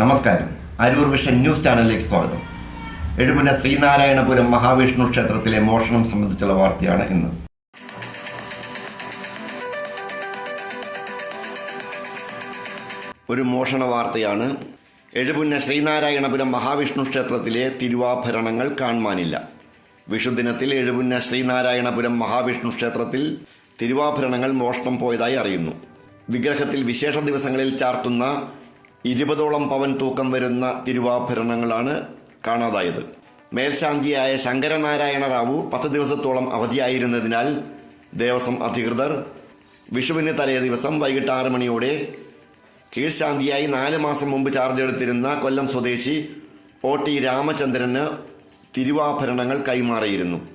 നമസ്കാരം. Aroor vision news ചാനലിലേക്ക് സ്വാഗതം. എഴുപുന ശ്രീനാരായണപുരം മഹാവിഷ്ണു ക്ഷേത്രത്തിലെ മോഷണം സംബന്ധിച്ചുള്ള വാർത്തയാണ് ഇന്ന്. ഒരു മോഷണ വാർത്തയാണ്. എഴുപുന്ന ശ്രീനാരായണപുരം മഹാവിഷ്ണു ക്ഷേത്രത്തിലെ തിരുവാഭരണങ്ങൾ കാണുവാനില്ല. വിഷുദിനത്തിൽ എഴുപുന്ന ശ്രീനാരായണപുരം മഹാവിഷ്ണു ക്ഷേത്രത്തിൽ തിരുവാഭരണങ്ങൾ മോഷണം പോയതായി അറിയുന്നു. വിഗ്രഹത്തിൽ വിശേഷ ദിവസങ്ങളിൽ ചാർത്തുന്ന ഇരുപതോളം പവൻ തൂക്കം വരുന്ന തിരുവാഭരണങ്ങളാണ് കാണാതായത്. മേൽശാന്തിയായ ശങ്കരനാരായണ റാവു പത്ത് ദിവസത്തോളം അവധിയായിരുന്നതിനാൽ ദേവസ്വം അധികൃതർ വിഷുവിന് തലേ ദിവസം വൈകിട്ട് ആറ് മണിയോടെ കീഴ്ശാന്തിയായി നാല് മാസം മുമ്പ് ചാർജ് എടുത്തിരുന്ന കൊല്ലം സ്വദേശി ഒ ടി രാമചന്ദ്രന് തിരുവാഭരണങ്ങൾ കൈമാറിയിരുന്നു.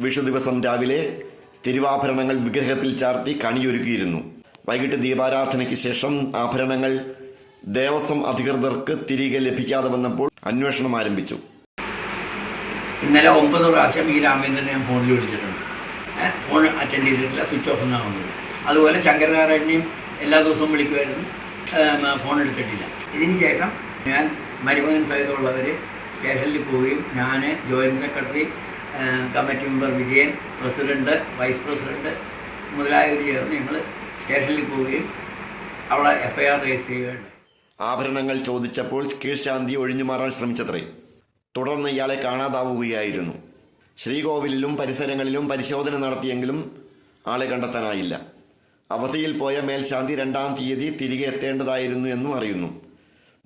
വിഷു ദിവസം രാവിലെ തിരുവാഭരണങ്ങൾ വിഗ്രഹത്തിൽ ചാർത്തി കണിയൊരുക്കിയിരുന്നു. വൈകിട്ട് ദീപാരാധനയ്ക്ക് ശേഷം ആഭരണങ്ങൾ ദേവസ്വം അധികൃതർക്ക് തിരികെ ലഭിക്കാതെ വന്നപ്പോൾ അന്വേഷണം ആരംഭിച്ചു. ഇന്നലെ ഒമ്പത് പ്രാവശ്യം ഈ രാമേന്ദ്രനെ ഞാൻ ഫോണിൽ വിളിച്ചിട്ടുണ്ട്. ഫോൺ അറ്റൻഡ് ചെയ്തിട്ടില്ല സ്വിച്ച് ഓഫ് എന്നാണ് വന്നത്. അതുപോലെ ശങ്കരനാരായണനെയും എല്ലാ ദിവസവും വിളിക്കുമായിരുന്നു. ഫോൺ എടുത്തിട്ടില്ല. ഇതിന് ശേഷം ഞാൻ മരുമകൻ സഹിതമുള്ളവർ സ്റ്റേഷനിൽ പോവുകയും ഞാൻ joint secretary committee member Vijayan president vice president മുതലായവർ ചേർന്ന് ഞങ്ങൾ സ്റ്റേഷനിൽ പോവുകയും അവിടെ എഫ് ഐ ആർ രജിസ്റ്റർ ചെയ്യുകയുണ്ടായി. ആഭരണങ്ങൾ ചോദിച്ചപ്പോൾ കീഴ്ശാന്തി ഒഴിഞ്ഞു മാറാൻ ശ്രമിച്ചത്രേ. തുടർന്ന് ഇയാളെ കാണാതാവുകയായിരുന്നു. ശ്രീകോവിലിലും പരിസരങ്ങളിലും പരിശോധന നടത്തിയെങ്കിലും ആളെ കണ്ടെത്താനായില്ല. അവധിയിൽ പോയ മേൽശാന്തി രണ്ടാം തീയതി തിരികെ എത്തേണ്ടതായിരുന്നു എന്നും അറിയുന്നു.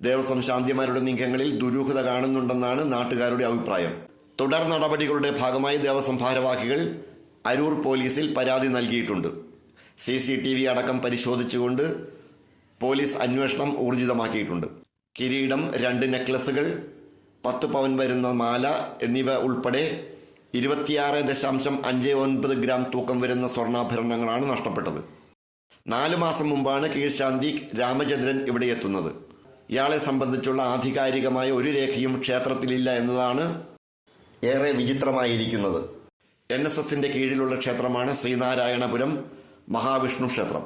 ദേവസ്വം ശാന്തിമാരുടെ നീക്കങ്ങളിൽ ദുരൂഹത കാണുന്നുണ്ടെന്നാണ് നാട്ടുകാരുടെ അഭിപ്രായം. തുടർ നടപടികളുടെ ഭാഗമായി ദേവസ്വം ഭാരവാഹികൾ അരൂർ പോലീസിൽ പരാതി നൽകിയിട്ടുണ്ട്. സി അടക്കം പരിശോധിച്ചുകൊണ്ട് പോലീസ് അന്വേഷണം ഊർജിതമാക്കിയിട്ടുണ്ട്. കിരീടം രണ്ട് നെക്ലസുകൾ പത്ത് പവൻ വരുന്ന മാല എന്നിവ ഉൾപ്പെടെ ഇരുപത്തിയാറ് ദശാംശം അഞ്ച് ഒൻപത് ഗ്രാം തൂക്കം വരുന്ന സ്വർണാഭരണങ്ങളാണ് നഷ്ടപ്പെട്ടത്. നാലു മാസം മുമ്പാണ് കീഴ്ശാന്തി രാമചന്ദ്രൻ ഇവിടെ എത്തുന്നത്. ഇയാളെ സംബന്ധിച്ചുള്ള ആധികാരികമായ ഒരു രേഖയും ക്ഷേത്രത്തിലില്ല എന്നതാണ് ഏറെ വിചിത്രമായിരിക്കുന്നത്. എൻ എസ് കീഴിലുള്ള ക്ഷേത്രമാണ് ശ്രീനാരായണപുരം മഹാവിഷ്ണു ക്ഷേത്രം.